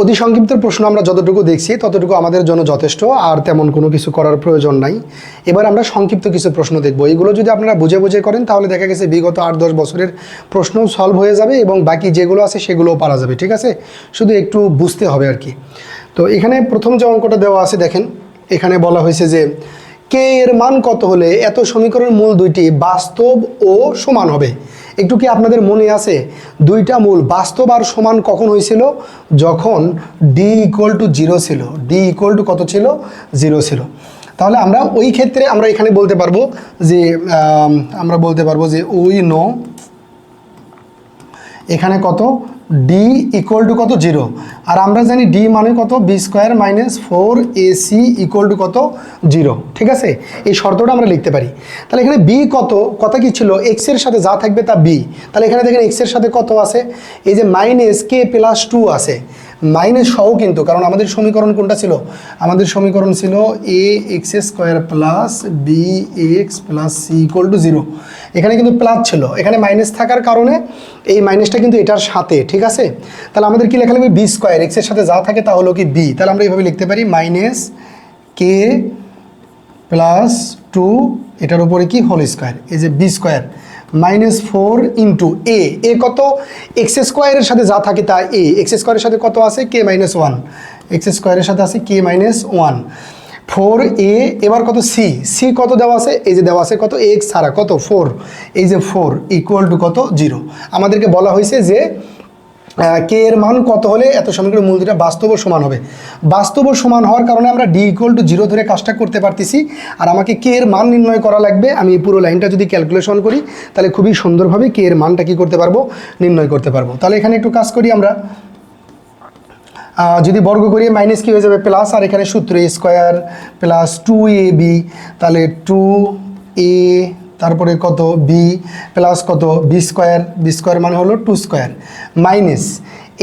অতি সংক্ষিপ্ত প্রশ্ন আমরা যতটুকু দেখছি, ততটুকু আমাদের জন্য যথেষ্ট, আর তেমন কোনো কিছু করার প্রয়োজন নাই। এবার আমরা সংক্ষিপ্ত কিছু প্রশ্ন দেখব। এগুলো যদি আপনারা বুঝে বুঝে করেন, তাহলে দেখা গেছে বিগত আট দশ বছরের প্রশ্নও সলভ হয়ে যাবে এবং বাকি যেগুলো আছে সেগুলোও পারা যাবে, ঠিক আছে? শুধু একটু বুঝতে হবে আর কি। তো এখানে প্রথম যে অঙ্কটা দেওয়া আছে, দেখেন, এখানে বলা হয়েছে যে, কে এর মান কত হলে এত সমীকরণের মূল দুইটি বাস্তব ও সমান হবে? একটু কি আপনাদের মনে আছে? দুইটা মূল, বাস্তব আর সমান কখন হয়েছিল? যখন ডি ইকুয়াল টু জিরো ছিল। ডি ইকুয়াল টু কত ছিল? জিরো ছিল। তাহলে আমরা ওই ক্ষেত্রে আমরা এখানে বলতে পারব যে আমরা বলতে পারব যে উই নো এখানে কত? ডি ইকুয়াল টু কত? জিরো আর আমরা জানি ডি মানে কত? B square minus four A C equal to কত? জিরো ঠিক আছে? এই শর্তটা আমরা লিখতে পারি। তাহলে এখানে বি কত? কথা কি ছিল? এক্সের সাথে যা থাকবে তা বি তাহলে এখানে দেখেন এক্সের সাথে কত আছে? এই যে মাইনাস কে প্লাস টু আছে। মাইনাস সহ কিন্তু, কারণ আমাদের সমীকরণ কোনটা ছিল? আমাদের সমীকরণ ছিল A X square plus B X plus C equal to zero এখানে কিন্তু প্লাস ছিল। এখানে মাইনাস থাকার কারণে এই মাইনাসটা কিন্তু এটার সাথে, ঠিক আছে? তাহলে আমাদের কি লেখা লাগবে? বি স্কোয়ার এক্সের সাথে যা থাকে তা হলো কি বি তাহলে আমরা এইভাবে লিখতে পারি মাইনাস কে প্লাস টু এটার উপরে কি? হোল স্কোয়ার এই যে B square minus four into A. A কত? এক্স স্কোয়ারের সাথে যা থাকে তা এ। এক্স স্কোয়ারের সাথে কত আছে? K minus one. এক্স স্কোয়ারের সাথে আছে K minus one. Four A, এবার কত? সি। সি কত দেওয়া আছে? এই যে দেওয়া আছে কত? এক্স ছাড়া কত? ফোর। এই যে ফোর ইকুয়াল টু কত? জিরো। আমাদেরকে বলা হয়েছে যে কে এর মান কত হলে এত সমীকরণের মূল দুটা বাস্তব সমান হবে? বাস্তব সমান হওয়ার কারণে আমরা ডি ইকুয়াল টু জিরো ধরে কাজটা করতে পারতেছি। আর আমাকে কে এর মান নির্ণয় করা লাগবে। আমি পুরো লাইনটা যদি ক্যালকুলেশন করি, তাহলে খুবই সুন্দরভাবে কে এর মানটা কি করতে পারব? নির্ণয় করতে পারব। তাহলে এখানে একটু কাজ করি আমরা। যদি বর্গ করি মাইনাস কি হয়ে যাবে প্লাস আর এখানে সূত্র square plus two A B তাহলে টু এ তারপরে কত? বি প্লাস কত? বি স্কোয়ার বি স্কোয়ার মানে হলো টু স্কোয়ার মাইনাস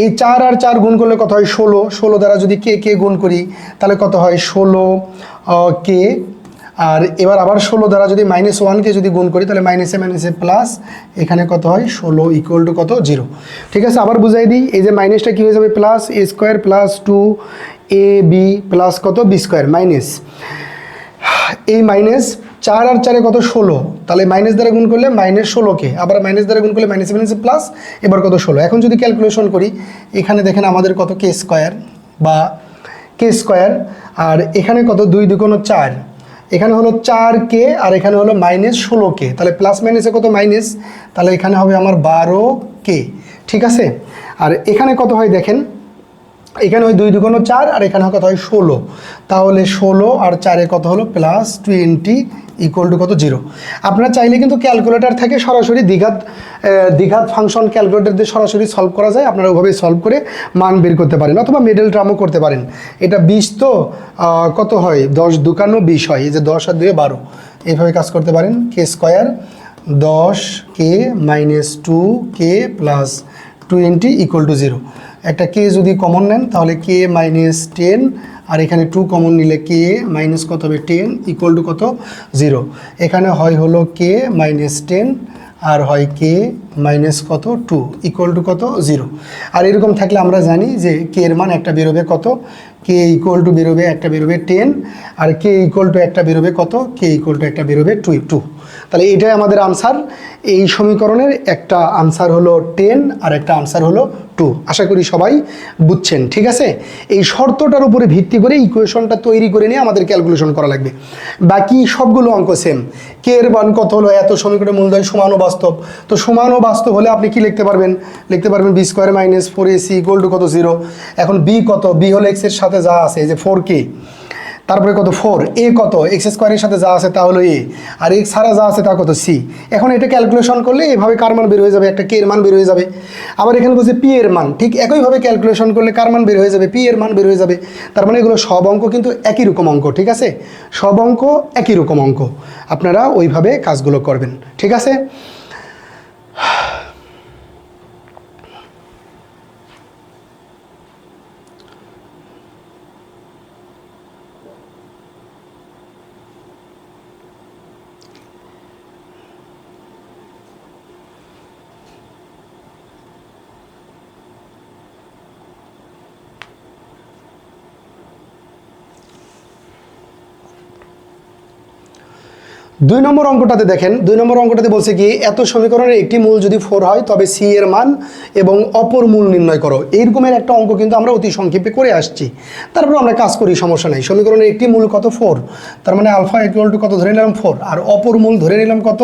এই চার আর চার গুণ করলে কত হয়? ষোলো। ষোলো দ্বারা যদি কে কে গুণ করি, তাহলে কত হয়? ষোলো কে আর এবার আবার ষোলো দ্বারা যদি মাইনাস ওয়ানকে যদি গুণ করি, তাহলে মাইনাসে মাইনাসে প্লাস এখানে কত হয়? ষোলো ইকুয়াল টু কত? জিরো ঠিক আছে? আবার বুঝাই দিই। এই যে মাইনাসটা কী হয়ে যাবে? Plus A square plus two A B plus কত? বি স্কোয়ার মাইনাস এই মাইনাস চার আর চারে কত ষোলো? তাহলে মাইনাস দ্বারা গুণ করলে মাইনাস ষোলোকে আবার মাইনাস দ্বারা গুণ করলে মাইনাস মাইনাস প্লাস এবার কত ষোলো? এখন যদি ক্যালকুলেশন করি, এখানে দেখেন আমাদের কত কে স্কোয়ার বা কে স্কোয়ার আর এখানে কত দুই দুগুণ চার। এখানে হলো চার কে আর এখানে হলো মাইনাস ষোলো কে তাহলে প্লাস মাইনাসে কত মাইনাস তাহলে এখানে হবে আমার বারো কে ঠিক আছে? আর এখানে কত হয় দেখেন? এখানে ওই দুই দুগুণ চার আর এখানে কত হয় ষোলো। তাহলে ষোলো আর চারে কত হলো? প্লাস টোয়েন্টি ইকুয়াল টু কত? জিরো। আপনারা চাইলে কিন্তু ক্যালকুলেটার থেকে সরাসরি দ্বিঘাত আহ, দ্বিঘাত ফাংশন ক্যালকুলেটর দিয়ে সরাসরি সলভ করা যায়। আপনারা ওভাবে সলভ করে মান বের করতে পারেন অথবা মিডল ট্রামও করতে পারেন। এটা বিশ তো কত হয়? দশ দুকান্ন বিশ হয়। এই যে দশ আর দুয়ে বারো। এইভাবে কাজ করতে পারেন। কে স্কোয়ার দশ K minus two K plus twenty equal to zero একটা কে যদি কমন নেন, তাহলে কে মাইনাস টেন আর এখানে টু কমন নিলে কে মাইনাস কত হবে? টেন ইকুয়াল টু কত? জিরো এখানে হয় হলো কে মাইনাস টেন আর হয় কে মাইনাস কত? টু ইকুয়াল টু কত? জিরো আর এরকম থাকলে আমরা জানি যে কে এর মান একটা বেরোবে কত? কে ইকুয়াল টু বেরোবে একটা বেরোবে টেন আর কে ইকুয়াল টু একটা বেরোবে কত? কে ইকুয়াল টু একটা বেরোবে টু টু তাহলে এটাই আমাদের আনসার এই সমীকরণের একটা আনসার হলো টেন আর একটা আনসার হলো টু আশা করি সবাই বুঝছেন, ঠিক আছে? এই শর্তটার উপরে ভিত্তি করে ইকুয়েশনটা তৈরি করে নিয়ে আমাদের ক্যালকুলেশন করা লাগবে। বাকি সবগুলো অঙ্ক সেম কে এর মান কত হলো? এত সমীকরণের মূলধন সমান ও বাস্তব। তো সমান ও বাস্তব হলে আপনি কি লিখতে পারবেন? লিখতে পারবেন B square minus four A C equal to কত? জিরো এখন বি কত? বি হলো এক্সের সাথে যা আছে, এই যে ফোর কে তারপরে কত? ফোর এ কত? এক্স স্কোয়ারের সাথে যা আছে তা হলো এ আর এক্স ছাড়া যা আছে তা কত? সি এখন এটা ক্যালকুলেশন করলে এভাবে কার মান বের হয়ে যাবে? একটা কে এর মান বের হয়ে যাবে। আবার এখানে বলছে পি এর মান। ঠিক একইভাবে ক্যালকুলেশন করলে কার মান বের হয়ে যাবে? পি এর মান বের হয়ে যাবে। তার মানে এগুলো সব অঙ্ক কিন্তু একই রকম অঙ্ক, ঠিক আছে? সব অঙ্ক একই রকম অঙ্ক। আপনারা ওইভাবে কাজগুলো করবেন, ঠিক আছে? দুই নম্বর অঙ্কটাতে দেখেন, দুই নম্বর অঙ্কটাতে বলছে কি, এত সমীকরণের একটি মূল যদি ফোর হয়, তবে সি এর মান এবং অপর মূল নির্ণয় করো। এইরকমের একটা অঙ্ক কিন্তু আমরা অতি সংক্ষেপে করে আসছি। তারপর আমরা কাজ করি, সমস্যা নেই। সমীকরণের একটি মূল কত? ফোর তার মানে আলফা ইকুয়াল টু কত ধরে নিলাম? ফোর আর অপর মূল ধরে নিলাম কত?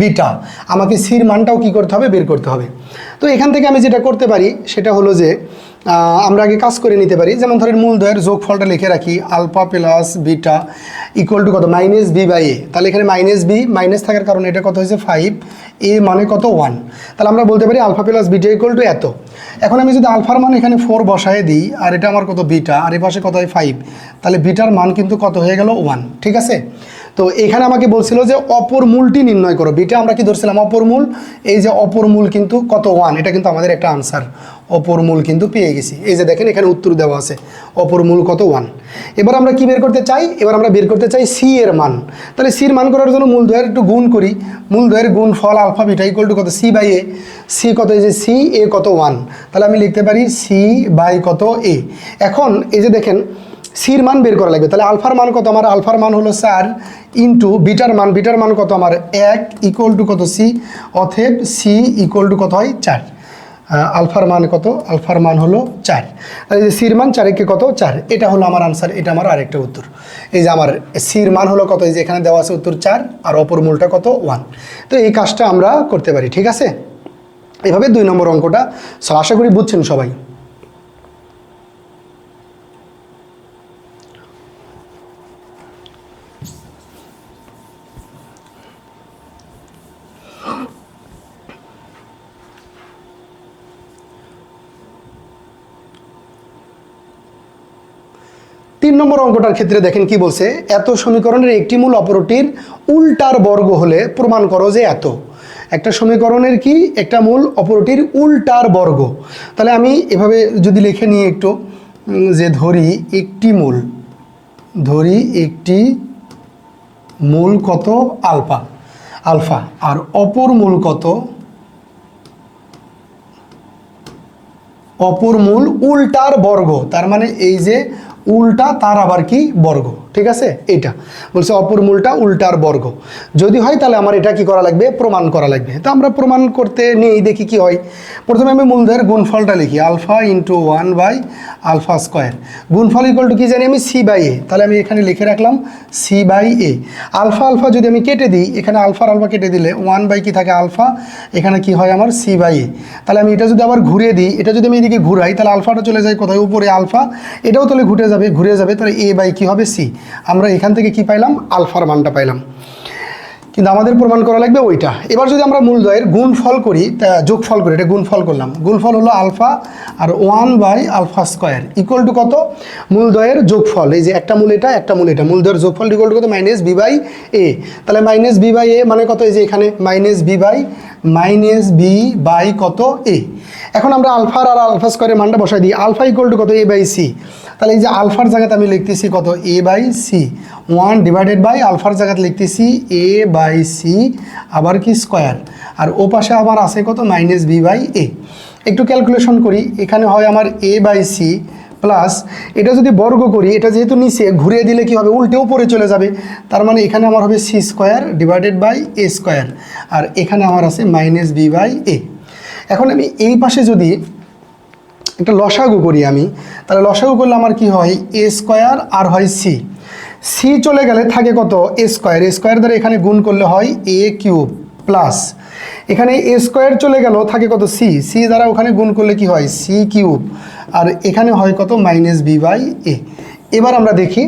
বিটা আমাকে সির মানটাও কি করতে হবে? বের করতে হবে। তো এখান থেকে আমি যেটা করতে পারি, সেটা হলো যে আমরা আগে কাজ করে নিতে পারি। যেমন ধরেন মূল দয়ের যোগফলটা লিখে রাখি, alpha plus beta equal to কত? মাইনাস বি বাই এ তাহলে এখানে মাইনাস বি মাইনাস থাকার কারণে এটা কত হয়েছে? ফাইভ এ মানে কত? ওয়ান তাহলে আমরা বলতে পারি alpha plus beta equal to এত। এখন আমি যদি আলফার মান এখানে ফোর বসায় দিই, আর এটা আমার কত? বিটা। আর এ পাশে কত হয়? ফাইভ তাহলে বিটার মান কিন্তু কত হয়ে গেল? ওয়ান ঠিক আছে? তো এখানে আমাকে বলছিল যে অপর মূলটি নির্ণয় করো। বিটা আমরা কি ধরছিলাম? অপর মূল। এই যে অপর মূল কিন্তু কত? ওয়ান এটা কিন্তু আমাদের একটা আনসার অপর মূল কিন্তু পেয়ে গেছি। এই যে দেখেন, এখানে উত্তর দেওয়া আছে, অপর মূল কত? ওয়ান এবার আমরা কি বের করতে চাই? এবার আমরা বের করতে চাই সি এর মান। তাহলে সির মান করার জন্য মূল দ্বয়ের একটু গুণ করি। মূল দ্বয়ের গুণ ফল আলফা বিটা ইকুয়াল টু কত? সি বাই এ সি কত? এই যে সি এ কত? ওয়ান তাহলে আমি লিখতে পারি সি বাই কত? এ এখন এই যে দেখেন সির মান বের করা লাগবে। তাহলে আলফার মান কত? আমার আলফার মান হলো চার ইন্টু বিটার মান। বিটার মান কত? আমার এক ইকুয়াল টু কত? সি অথেব সি ইকুয়াল টু কত হয়? চার। আলফার মান কত? আলফার মান হলো চার। আর এই যে সির মান চারেকে কত? চার। এটা হলো আমার আনসার এটা আমার আরেকটা উত্তর। এই যে আমার সির মান হলো কত? এই যে এখানে দেওয়া আছে উত্তর চার, আর অপর মূলটা কত? ওয়ান তো এই কাজটা আমরা করতে পারি, ঠিক আছে? এভাবে দুই নম্বর অঙ্কটা। আশা করি বুঝছেন সবাই। নম্বর অঙ্কটার ক্ষেত্রে দেখেন কি বলছে, এত সমীকরণের একটি মূল অপরটির উল্টার বর্গ হলে প্রমাণ করো যে এত। একটা সমীকরণের কি? একটা মূল অপরটির উল্টার বর্গ। তাহলে আমি এভাবে যদি লিখে নিই একটু যে ধরি একটি মূল, ধরি একটি মূল কত? আলফা। আলফা। আর অপর মূল কত? অপর মূল উল্টার বর্গ। তার মানে এই যে উল্টা তার আবার কি? বর্গ। ঠিক আছে? এইটা। বলছে, অপর মূলটা উল্টার বর্গ। যদি হয়, তাহলে আমার এটা কি করা লাগবে? প্রমাণ করা লাগবে। তো আমরা প্রমাণ করতে নিয়েই দেখি কি হয়। প্রথমে আমি মূলদের গুণফলটা লিখি। Alpha into one by alpha square গুণফল ইকুয়াল টু কি জানি আমি? সি বাই এ তাহলে আমি এখানে লিখে রাখলাম C by A alpha alpha যদি আমি কেটে দিই, এখানে আলফার আলফা কেটে দিলে ওয়ান বাই কি থাকে? আলফা। এখানে কি হয় আমার? সি বাই এ তাহলে আমি এটা যদি আবার ঘুরিয়ে দিই, এটা যদি আমি এদিকে ঘুরাই, তাহলে আলফাটা চলে যায় কোথায়? উপরে আলফা। এটাও তাহলে ঘুরে যাবে ঘুরে যাবে। তাহলে এ বাই কি হবে? সি আমরা এখান থেকে কি পাইলাম? আলফার মানটা পাইলাম। কিন্তু আমাদের প্রমাণ করা লাগবে ওইটা। এবার যদি আমরা মূলদয়ের গুণফল করি, তা যোগফল করি, এটা গুণফল করলাম। গুণফল হলো alpha R one by alpha square. Equal to কত? মূলদয়ের যোগফল। এই যে একটা মূল এটা, একটা মূল এটা। মূলদয়ের যোগফল ইকুয়াল টু কত? মাইনাস বি বাই এ তাহলে মাইনাস বি বাই এ মানে কত? এই যে এখানে minus B by minus B by কত? এ এখন আমরা আলফার আর আলফা স্কোয়ারের মানটা বসাই দিই। আলফা ইকুয়াল টু কত? এ বাই সি তাহলে এই যে আলফার জায়গাতে আমি লিখতেছি কত? A by C one divided by আলফার জায়গাতে লিখতেছি এ বাই সি আবার কি স্কোয়ার? আর ও পাশে আবার আছে কত? মাইনাস বি বাই এ একটু ক্যালকুলেশন করি। এখানে হয় আমার এ বাই সি প্লাস এটা যদি বর্গ করি, এটা যেহেতু নিচে, ঘুরিয়ে দিলে কি হবে? উল্টে উপরে চলে যাবে। তার মানে এখানে আমার হবে C square divided by A square আর এখানে আমার আছে মাইনাস বি বাই এ এখন আমি এই পাশে যদি একটা লসাগু করি আমি, তাহলে লসাগু করলে আমার কি হয়? এ স্কোয়ার আর হয় সি। সি চলে গেলে থাকে কত? এ স্কোয়ার। এ স্কোয়ার দ্বারা এখানে গুণ করলে হয় এ কিউব প্লাস। এখানে এ স্কোয়ার চলে গেল থাকে কত? সি। সি দ্বারা ওখানে গুণ করলে কি হয়? C cube. আর এখানে হয় কত? Minus B by A. এবার আমরা দেখি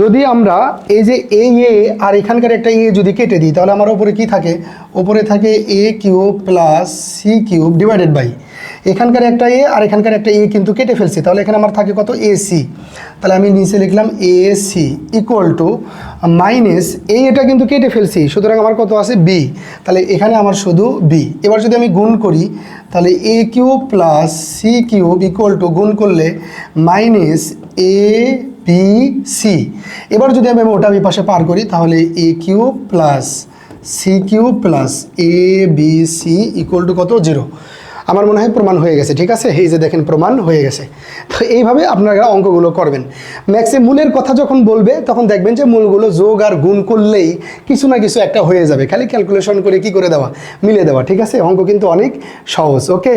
যদি আমরা এই যে এ এ আর এখানকার একটা এ যদি কেটে দিই, তাহলে আমার ওপরে কি থাকে? ওপরে থাকে A cube plus C cube divided by এখানকার একটা এ আর এখানকার একটা এ কিন্তু কেটে ফেলছি, তাহলে এখানে আমার থাকে কত? এ সি তাহলে আমি নিচে লিখলাম A C equal to minus এই এটা কিন্তু কেটে ফেলছি, সুতরাং আমার কত আছে? বি তাহলে এখানে আমার শুধু বি এবার যদি আমি গুণ করি, তাহলে A cube plus C cube equal to গুণ করলে মাইনাস এ বি সি এবার যদি আমি ওটা বি পাশে পার করি, তাহলে A cube plus C cube plus A B C equal to কত? জিরো আমার মনে হয় প্রমাণ হয়ে গেছে, ঠিক আছে? এই যে দেখেন, প্রমাণ হয়ে গেছে। তো এইভাবে আপনারা অঙ্কগুলো করবেন। ম্যাক্সে মূলের কথা যখন বলবে, তখন দেখবেন যে মূলগুলো যোগ আর গুণ করলেই কিছু না কিছু একটা হয়ে যাবে। খালি ক্যালকুলেশন করে কি করে দেওয়া? মিলে দেওয়া, ঠিক আছে? অঙ্ক কিন্তু অনেক সহজ ওকে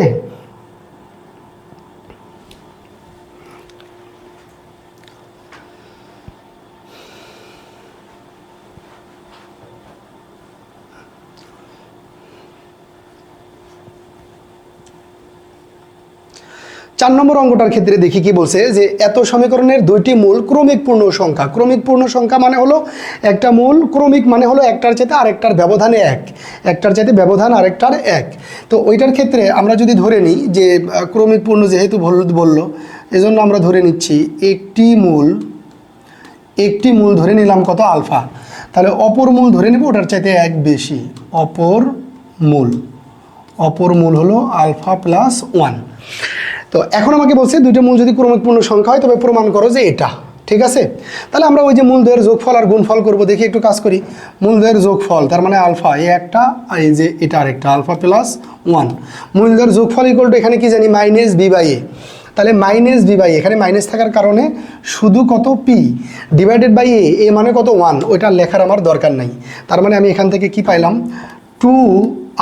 চার নম্বর অঙ্কটার ক্ষেত্রে দেখি কি বলছে যে এত সমীকরণের দুইটি মূল ক্রমিক পূর্ণ সংখ্যা। ক্রমিক পূর্ণ সংখ্যা মানে হলো একটা মূল, ক্রমিক মানে হলো একটার চাইতে আরেকটার ব্যবধানে এক। একটার চাইতে ব্যবধান আরেকটার এক। তো ওইটার ক্ষেত্রে আমরা যদি ধরে নিই যে ক্রমিক পূর্ণ যেহেতু বলল, এজন্য আমরা ধরে নিচ্ছি একটি মূল একটি মূল ধরে নিলাম কত? আলফা। তাহলে অপর মূল ধরে নেব ওটার চাইতে এক বেশি। অপর মূল। অপর মূল হলো আলফা প্লাস ওয়ান। তো এখন আমাকে বলছে দুইটা মূল যদি ক্রমিক পূর্ণ সংখ্যা হয়, তবে প্রমাণ করো যে এটা, ঠিক আছে? তাহলে আমরা ওই যে মূলদ্বয়ের যোগফল আর গুণফল করব, দেখি একটু কাজ করি। মূলদ্বয়ের যোগফল, তার মানে আলফা এই একটা, আর এই যে এটা আরেকটা, আলফা প্লাস ওয়ান মূলদ্বয়ের যোগফল ইকুয়াল টু এখানে কি জানি? মাইনাস বি বাই এ তাহলে মাইনাস বি বাই এখানে মাইনাস থাকার কারণে শুধু কত P divided by A A মানে কত? ওয়ান ওইটা লেখার আমার দরকার নাই। তার মানে আমি এখান থেকে কি পাইলাম? Two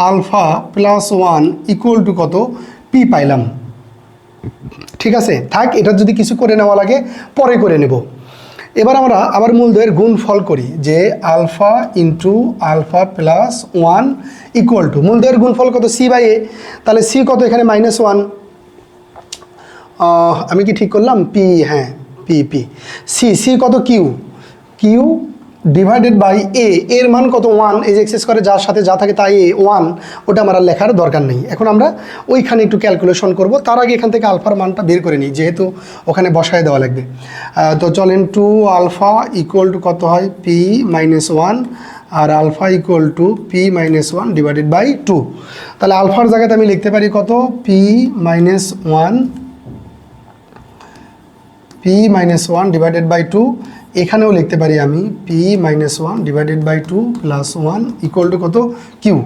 alpha plus one equal to কত? পি পাইলাম। ঠিক আছে, থাক, এটা যদি কিছু করে নেওয়া লাগে, পরে করে নেব। এবার আমরা আবার মূলদয়ের গুণ ফল করি, যে alpha into alpha plus one equal to মূল দয়ের গুণ ফল কত? সি বাই এ তাহলে সি কত এখানে? মাইনাস ওয়ান আমি কি ঠিক করলাম? পি হ্যাঁ পি পি সি সি কত? Q Q divided by A এর মান কত? ওয়ান এই যে এক্সেস করে যার সাথে যা থাকে তাই এ ওয়ান ওটা আমার লেখার দরকার নেই। এখন আমরা ওইখানে একটু ক্যালকুলেশন করব। তার আগে এখান থেকে আলফার মানটা বের করে নিই, যেহেতু ওখানে বসায় দেওয়া লাগবে। তো চলেন টু আলফা ইকুয়াল টু কত হয়? P minus one R alpha equal to P minus one divided by two তাহলে আলফার জায়গাতে আমি লিখতে পারি কত? P minus one P minus one divided by two এখানেও লিখতে পারি আমি P minus one divided by two plus one equal to কত? কিউ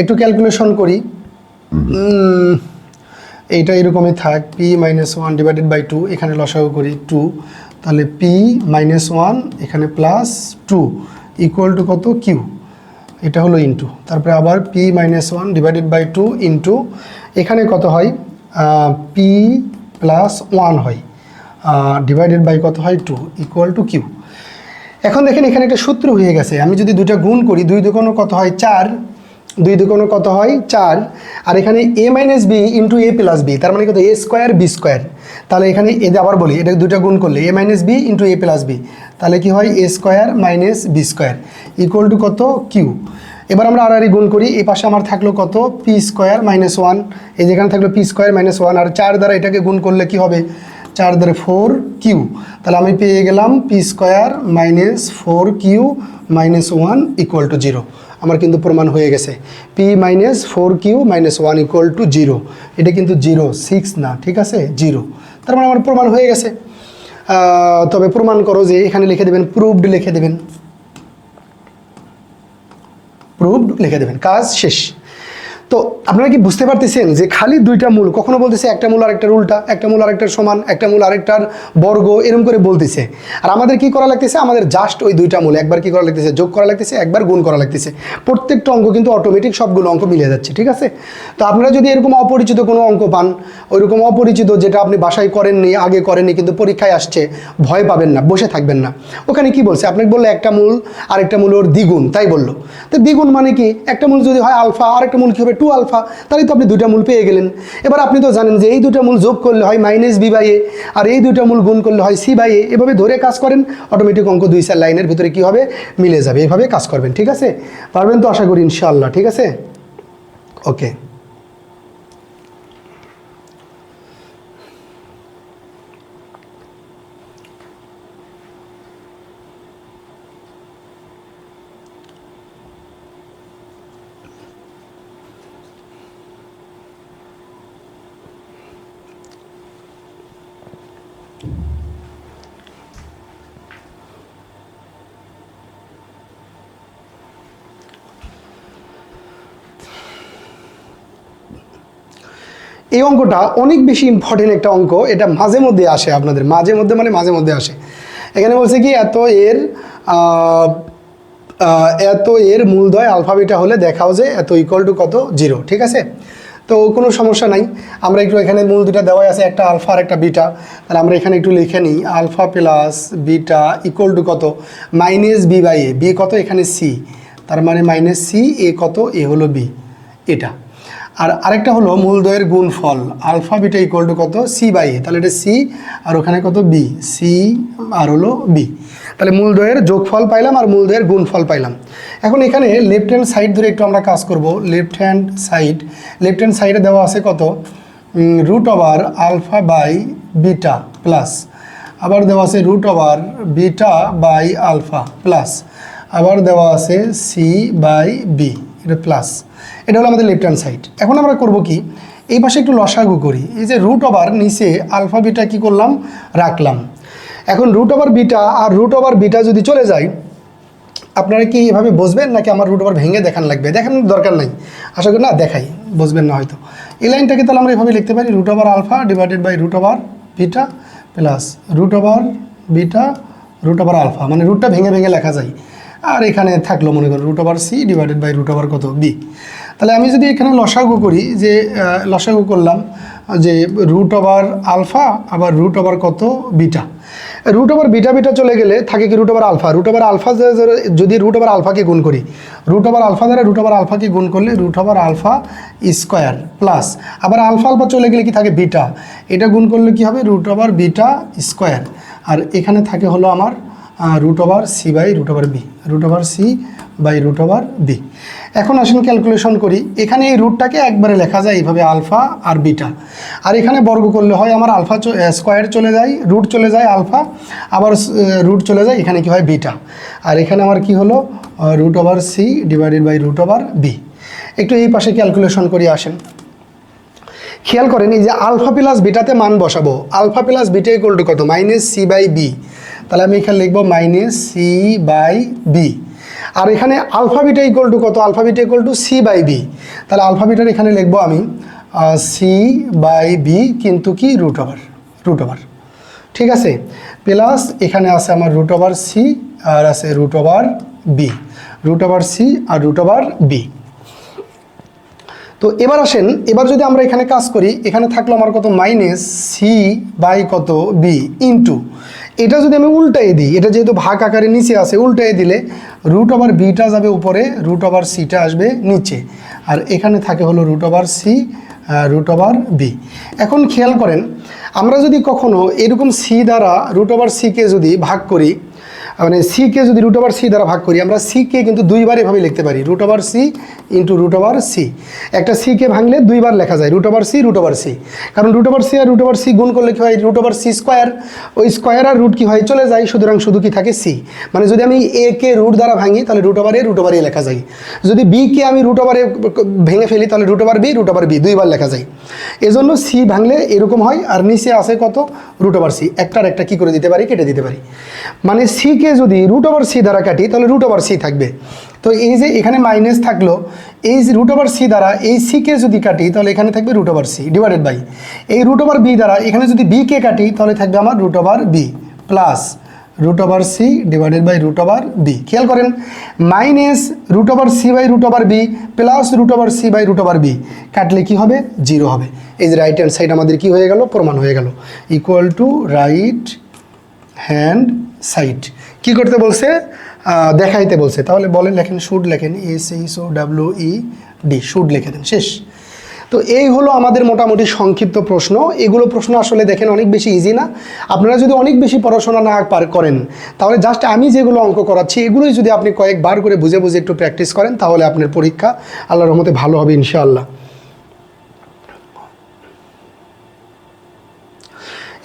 একটু ক্যালকুলেশন করি। এইটা এরকমই থাক P minus one divided by two এখানে লসাগু করি টু তাহলে পি মাইনাস ওয়ান এখানে প্লাস টু ইকুয়াল টু কত? কিউ এটা হলো ইন্টু তারপরে আবার P minus one divided by two into এখানে কত হয়? পি প্লাস ওয়ান হয়। ডিভাইডেড বাই কত হয়? টু ইকুয়াল টু কিউ এখন দেখেন এখানে একটা সূত্র হয়ে গেছে। আমি যদি দুইটা গুণ করি, দুই দুগুণ কত হয়? চার। দুই দুগুণ কত হয়? চার। আর এখানে A minus B into A plus B তার মানে কত? এ স্কোয়ার বি স্কোয়ার তাহলে এখানে এদের আবার বলি এটা দুইটা গুণ করলে A minus B into A plus B তাহলে কি হয়? A square minus B square equal to কত? কিউ এবার আমরা আড়াআড়ি গুণ করি। এই পাশে আমার থাকল কত? পি স্কোয়ার মাইনাস ওয়ান এই যেখানে থাকল পি স্কোয়ার মাইনাস ওয়ান আর চার দ্বারা এটাকে গুণ করলে কি হবে? চার দ্বারা ফোর কিউ। তাহলে আমি পেয়ে গেলাম P square minus four Q minus one equal to zero আমার কিন্তু প্রমাণ হয়ে গেছে। P minus four Q minus one equal to zero এটা কিন্তু জিরো সিক্স না, ঠিক আছে? জিরো তার মানে আমার প্রমাণ হয়ে গেছে। তবে প্রমাণ করো যে এখানে লিখে দেবেন প্রুভড লিখে দেবেন। প্রুভড লিখে দেবেন। কাজ শেষ। তো আপনারা কি বুঝতে পারতেছেন যে খালি দুইটা মূল, কখনো বলতেছে একটা মূল আরেকটার উল্টা, একটা মূল আরেকটার সমান, একটা মূল আরেকটার বর্গ এরকম করে বলতেছে। আর আমাদের কি করা লাগতেছে? আমাদের জাস্ট ওই দুইটা মূল, একবার কি করা লাগতেছে? যোগ করা লাগতেছে, একবার গুণ করা লাগতেছে। প্রত্যেকটা অঙ্ক কিন্তু অটোমেটিক সবগুলো অঙ্ক মিলে যাচ্ছে, ঠিক আছে? তো আপনারা যদি এরকম অপরিচিত কোনো অঙ্ক পান, ওইরকম অপরিচিত যেটা আপনি বাসায় করেননি, আগে করেননি, কিন্তু পরীক্ষায় আসছে, ভয় পাবেন না, বসে থাকবেন না। ওখানে কি বলছে? আপনাকে বলল একটা মূল, আরেকটা মূল ওর দ্বিগুণ, তাই বলল। তো দ্বিগুণ মানে কি? একটা মূল যদি হয় আলফা, আরেকটা মূল কি হবে? টু আলফা, তাহলে তো আপনি দুইটা মূল পেয়ে গেলেন। এবার আপনি তো জানেন যে এই দুটো মূল যোগ করলে হয় মাইনাস বি বাই এ আর এই দুইটা মূল গুণ করলে হয় সি বাই এ এভাবে ধরে কাজ করেন অটোমেটিক অঙ্ক দুই চার লাইনের ভিতরে কি হবে? মিলে যাবে। এভাবে কাজ করবেন, ঠিক আছে? পারবেন তো? আশা করি ইনশাআল্লাহ, ঠিক আছে? ওকে এই অঙ্কটা অনেক বেশি ইম্পর্টেন্ট একটা অঙ্ক। এটা মাঝে মধ্যে আসে আপনাদের, মাঝে মধ্যে মানে মাঝে মধ্যে আসে। এখানে বলছে কি, এত এর এত এর মূলদয় আলফাবিটা হলে দেখাও যে এত ইকুয়াল টু কত? জিরো ঠিক আছে? তো কোনো সমস্যা নাই। আমরা একটু এখানে মূল দুটা দেওয়াই আছে, একটা আলফা আর একটা বিটা। তাহলে আমরা এখানে একটু লিখে নিই, alpha plus beta equal to কত? Minus B by A B কত এখানে সি তার মানে মাইনাস সি এ কত? এ হলো বি এটা। আর আরেকটা হলো মূলদয়ের গুণফল। আলফা বিটা ইকুয়াল টু কত? সি বাই এ তাহলে এটা সি আর ওখানে কত? বি সি আর হলো বি তাহলে মূল মূলদয়ের যোগফল পাইলাম আর মূলদয়ের গুণফল পাইলাম। এখন এখানে লেফট হ্যান্ড সাইড ধরে একটু আমরা কাজ করব। Left hand side left hand সাইডে দেওয়া আছে কত? Root over alpha by beta plus আবার দেওয়া আছে root over beta by alpha plus আবার দেওয়া আছে সি বাই বি এটা প্লাস এটা হলো আমাদের লেফট হ্যান্ড সাইড। এখন আমরা করব কি, এই পাশে একটু লসাগু করি। এই যে রুট ওভার নিচে আলফা বিটা কি করলাম? রাখলাম। এখন রুট ওভার বিটা আর রুট ওভার বিটা যদি চলে যায়, আপনারা কি এভাবে বসবেন নাকি আমার রুট ওভার ভেঙে দেখান লাগবে? দেখানোর দরকার নাই। আশা করি না, দেখাই, বসবেন না হয়তো। এই লাইনটাকে তাহলে আমরা এভাবে লিখতে পারি root over alpha divided by root over beta plus root over beta root over alpha মানে রুটটা ভেঙে ভেঙে লেখা যায়। আর এখানে থাকল মনে করুন root over C divided by root over কত বি তাহলে আমি যদি এখানে লসাগু করি যে লসাগু করলাম যে রুট ওভার আলফা আবার রুট ওভার কত beta root over beta beta চলে গেলে থাকে কি root over alpha root over alpha যদি রুট ওভার আলফাকে গুণ করি রুট ওভার আলফা দ্বারা রুট ওভার আলফাকে গুণ করলে root over alpha square plus আবার আলফা আলফা চলে গেলে কি থাকে বিটা এটা গুণ করলে কি হবে রুট ওভার বিটা স্কোয়ার আর এখানে থাকে হলো আমার root over C by root over B root over C by root over B এখন আসুন ক্যালকুলেশন করি। এখানে এই রুটটাকে একবারে লেখা যায় এইভাবে আলফা আর বিটা আর এখানে বর্গ করলে হয় আমার আলফা স্কোয়ার চলে যায় রুট চলে যায় আলফা আবার রুট চলে যায়, এখানে কি হয় বিটা আর এখানে আমার কি হলো? Root over C divided by root over B একটু এই পাশে ক্যালকুলেশন করি, আসেন। খেয়াল করেন, এই যে আলফা প্লাস বিটাতে মান বসাবো। Alpha plus beta equal to কত? মাইনাস সি বাই বি তাহলে আমি এখানে লিখব মাইনাস সি বাই বি আর এখানে আলফা বিটা ইকুয়াল টু কত? Alpha beta equal to C by B তাহলে আলফা বিটার এখানে লিখব আমি সি বাই বি কিন্তু কি? রুট ওভার রুট ওভার ঠিক আছে? প্লাস এখানে আছে আমার রুট ওভার সি আর আছে root over B root over C আর রুট ওভার বি তো এবার আসেন, এবার যদি আমরা এখানে কাজ করি, এখানে থাকল আমার কত? মাইনাস সি বাই কত? বি ইন্টু এটা যদি আমি উল্টাই দিই, এটা যেহেতু ভাগ আকারে নিচে আছে, উল্টাই দিলে রুট ওভার বিটা যাবে উপরে রুট ওভার সিটা আসবে নিচে। আর এখানে থাকে হলো root over C root over B এখন খেয়াল করেন, আমরা যদি কখনো এরকম সি দ্বারা রুট ওভার সিকে যদি ভাগ করি মানে সিকে যদি রুট ওভার সি দ্বারা ভাগ করি আমরা সিকে কিন্তু দুইবার এভাবে লিখতে পারি root over C into root over C একটা সিকে ভাঙলে দুইবার লেখা যায় root over C root over C কারণ রুট ওভার সি আর রুট ওভার সি গুণ করলে কী হয় রুট ওভার সি স্কোয়ার ওই স্কোয়ার আর রুট কী হয় চলে যায় সুতরাং শুধু কি থাকে সি মানে যদি আমি এ কে রুট দ্বারা ভাঙি তাহলে root over A root over A লেখা যায় যদি বি কে আমি রুট ওভার এ ভেঙে ফেলি তাহলে root over B root over B দুইবার লেখা যায় এজন্য সি ভাঙলে এরকম হয় আর নিচে আসে কত রুট ওভার সি একটার একটা কি করে দিতে পারি কেটে দিতে পারি মানে সিকে যদি রুট ওভার সি দ্বারা কাটি তাহলে রুট ওভার সি থাকবে তো এই যে এখানে মাইনাস থাকল এই যে রুট ওভার সি দ্বারা এই সিকে যদি কাটি তাহলে এখানে থাকবে root over C divided by এই রুট ওভার বি দ্বারা এখানে যদি বি কে কাটি তাহলে থাকবে আমার root over B plus root over C divided by root over B খেয়াল করেন minus root over C by root over B plus root over C by root over B কাটলে কি হবে জিরো হবে এই যে রাইট হ্যান্ড সাইড আমাদের কি হয়ে গেল প্রমাণ হয়ে গেল equal to right hand side. কি করতে বলছে? দেখাইতে বলছে। তাহলে বলেন, লেখেন, শুড লেখেন S H O W, E, D, should লিখে দেন, শেষ। তো এই হলো আমাদের মোটামুটি সংক্ষিপ্ত প্রশ্ন। এগুলো প্রশ্ন আসলে দেখেন অনেক বেশি ইজি না। আপনারা যদি অনেক বেশি পড়াশোনা না পার করেন, তাহলে জাস্ট আমি যেগুলো অঙ্ক করাচ্ছি, এগুলোই যদি আপনি কয়েকবার করে বুঝে বুঝে একটু প্র্যাকটিস করেন, তাহলে আপনার পরীক্ষা আল্লাহর রহমতে ভালো হবে ইনশাআল্লাহ।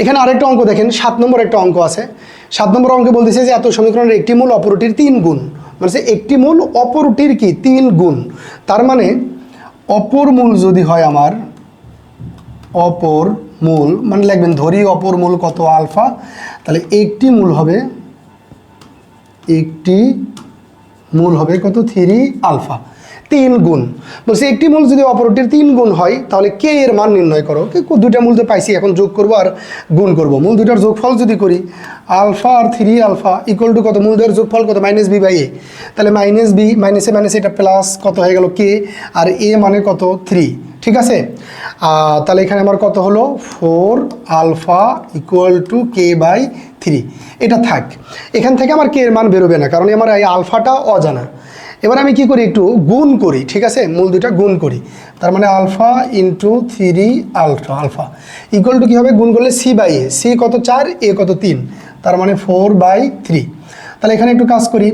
এখানে আরেকটা অঙ্ক দেখেন, সাত নম্বর একটা অঙ্ক আছে। সাত নম্বর অঙ্কে বলতেছে যে এত সমীকরণের একটি মূল অপরটির তিন গুণ। মানে একটি মূল, অপরটির কি? তিন গুণ। তার মানে অপর মূল যদি হয় আমার, অপর মূল মানে লিখবেন ধরি অপর মূল কত আলফা, তাহলে একটি মূল হবে, একটি মূল হবে কত? Three alpha. তিন গুণ। বলছি, একটি মূল যদি অপরটির তিন গুণ হয়, তাহলে কে এর মান নির্ণয় করো? দুইটা মূল তো পাইছি, এখন যোগ করব আর গুণ করব। মূল দুইটার যোগফল যদি করি, আলফা আর থ্রি আলফা ইকুয়াল টু কত? মূল দুইটার যোগফল কত? মাইনাস বি বাই এ তাহলে মাইনাস বি মাইনাসে মাইনাস এটা প্লাস কত হয়ে গেল কে আর এ মানে কত? থ্রি ঠিক আছে? তাহলে এখানে আমার কত হলো? Four alpha equal to K by three এটা থাক। এখান থেকে আমার কে এর মান বেরোবে না, কারণ আমার এই আলফাটা অজানা। এবার আমি কি করি? একটু গুণ করি ঠিক আছে? মূল দুইটা গুণ করি। তার মানে alpha into three alpha alpha equal to কী হবে? গুণ করলে সি বাই এ সি কত চার এ কত তিন। তার মানে ফোর বাই থ্রি তাহলে এখানে একটু কাজ করি।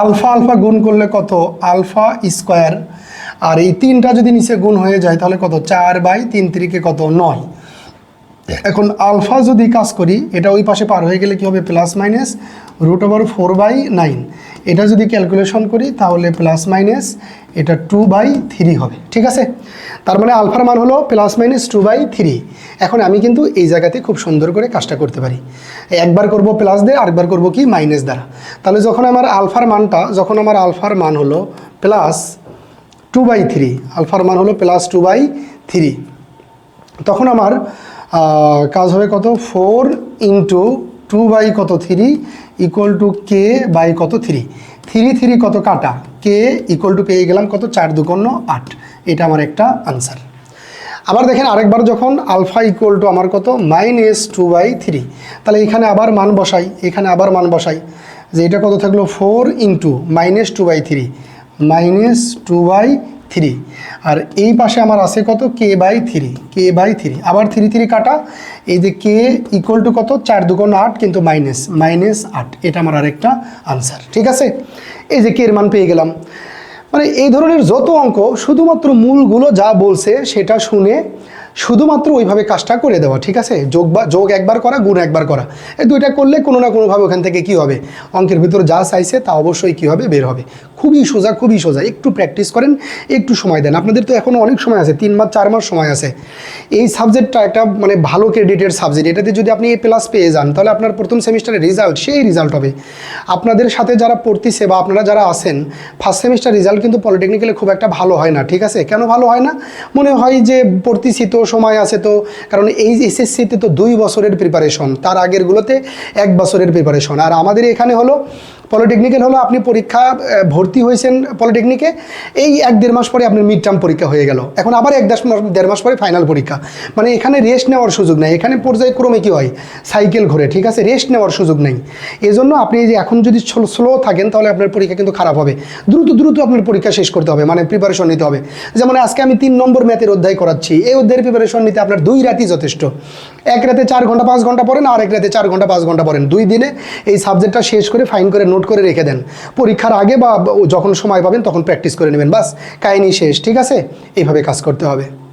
আলফা আলফা গুণ করলে কত? আলফা স্কোয়ার আর এই তিনটা যদি নিচে গুণ হয়ে যায় তাহলে কত? চার বাই তিন তিরিকে কত? নয়। এখন আলফা যদি কাজ করি এটা ওই পাশে পার হয়ে গেলে কী হবে? Plus minus root over four by nine এটা যদি ক্যালকুলেশন করি, তাহলে প্লাস মাইনাস এটা টু বাই থ্রি হবে, ঠিক আছে? তার মানে আলফার মান হলো plus minus two by three এখন আমি কিন্তু এই জায়গাতে খুব সুন্দর করে কাজটা করতে পারি। একবার করব প্লাস দিয়ে আরেকবার করব কি মাইনাস দ্বারা। তাহলে যখন আমার আলফার মানটা, যখন আমার আলফার মান হলো প্লাস টু বাই থ্রি আলফার মান হলো প্লাস টু বাই থ্রি তখন আমার কাজ হবে কত? ফোর ইন্টু টু বাই কত three equal to K by কত থ্রি থ্রি থ্রি কত কাটা? কে ইকুয়াল টু পেয়ে গেলাম কত? চার দুকর্ণ আট। এটা আমার একটা আনসার আবার দেখেন আরেকবার যখন আলফা ইকুয়াল টু আমার কত? মাইনাস টু বাই থ্রি তাহলে এখানে আবার মান বসাই, এখানে আবার মান বসাই। যে এটা কত থাকল? Four into minus two by three minus two by three আর এই পাশে আমার আছে কত? K by three K by three আবার থ্রি থ্রি কাটা। এই যে কে ইকুয়াল টু কত? চার দুগুণ আট কিন্তু মাইনাস মাইনাস আট। এটা আমার আরেকটা আনসার ঠিক আছে? এই যে কের মান পেয়ে গেলাম। মানে এই ধরনের যত অঙ্ক, শুধুমাত্র মূলগুলো যা বলছে, সেটা শুনে শুধুমাত্র ওইভাবে কাজটা করে দেওয়া, ঠিক আছে? যোগ বা, যোগ একবার করা, গুণ একবার করা। এই দুইটা করলে কোনো না কোনোভাবে ওখান থেকে কি হবে? অঙ্কের ভিতর যা চাইছে তা অবশ্যই কী হবে? বের হবে। খুবই সোজা খুবই সোজা। একটু প্র্যাকটিস করেন, একটু সময় দেন। আপনাদের তো এখনও অনেক সময় আছে, তিন মাস, চার মাস সময় আছে। এই সাবজেক্টটা একটা মানে ভালো ক্রেডিটের সাবজেক্ট এটাতে যদি আপনি এ প্লাস পেয়ে যান, তাহলে আপনার প্রথম সেমিস্টারের রেজাল্ট সেই রেজাল্ট হবে। আপনাদের সাথে যারা পড়তেছে বা আপনারা যারা আছেন ফার্স্ট সেমিস্টার রেজাল্ট কিন্তু পলিটেকনিক্যালে খুব একটা ভালো হয় না, ঠিক আছে? কেন ভালো হয় না? মনে হয় যে পড়তেছি তো সময় আছে তো, কারণ এই এসএসসিতে তো দুই বছরের প্রিপারেশন তার আগেরগুলোতে এক বছরের প্রিপারেশন আর আমাদের এখানে হলো পলিটেকনিক্যাল হলো আপনি পরীক্ষা ভর্তি হয়েছেন পলিটেকনিকে, এই এক দেড় মাস পরে আপনার মিড টার্ম পরীক্ষা হয়ে গেল। এখন আবার এক দশ দেড় মাস পরে ফাইনাল পরীক্ষা। মানে এখানে রেস্ট নেওয়ার সুযোগ নেই। এখানে পর্যায়ক্রমে কী হয়? সাইকেল ঘোরে, ঠিক আছে? রেস্ট নেওয়ার সুযোগ নেই। এজন্য আপনি যে এখন যদি স্লো থাকেন, তাহলে আপনার পরীক্ষা কিন্তু খারাপ হবে। দ্রুত দ্রুত আপনার পরীক্ষা শেষ করতে হবে মানে প্রিপারেশন নিতে হবে। যেমন আজকে আমি তিন নম্বর ম্যাথের অধ্যায় করাচ্ছি। এই অধ্যায়ের প্রিপারেশন নিতে আপনার দুই রাতই যথেষ্ট। এক রাতে চার ঘণ্টা, পাঁচ ঘণ্টা পড়েন, আর এক রাতে চার ঘণ্টা, পাঁচ ঘণ্টা পড়েন। দুই দিনে এই সাবজেক্টটা শেষ করে ফাইন করে নোট করে রেখে দেন। পরীক্ষার আগে বা যখন সময় পাবেন তখন প্র্যাকটিস করে নেবেন। বাস, কাহিনী শেষ, ঠিক আছে? এইভাবে কাজ করতে হবে।